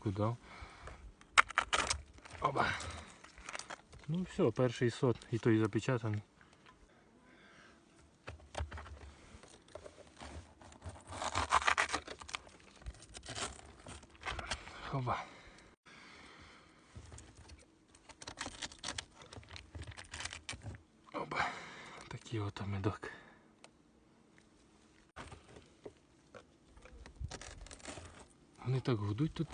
рамку дав. Оба. Ну все, перший сот, і той запечатаний. Оба. Оба. Такий от медок. Вони так гудуть тут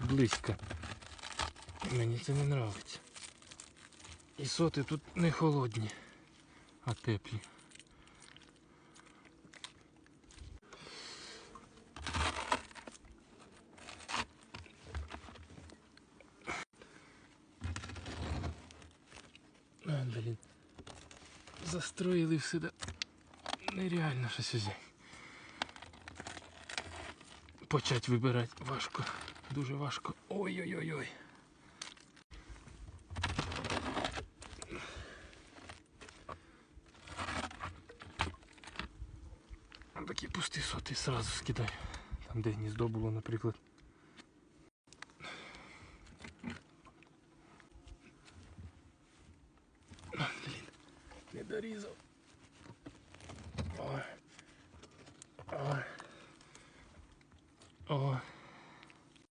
близько. Мені це не подобається. І соти тут не холодні, а теплі. А, блін. Застроїли все да нереально щось взяти. Почать вибирати важко. Дуже важко. Ой-ой-ой-ой. Такі пусті соти сразу скидаю. Там де гніздо було, наприклад. А, Блін, не дорізав. Ой. Ой. Ой.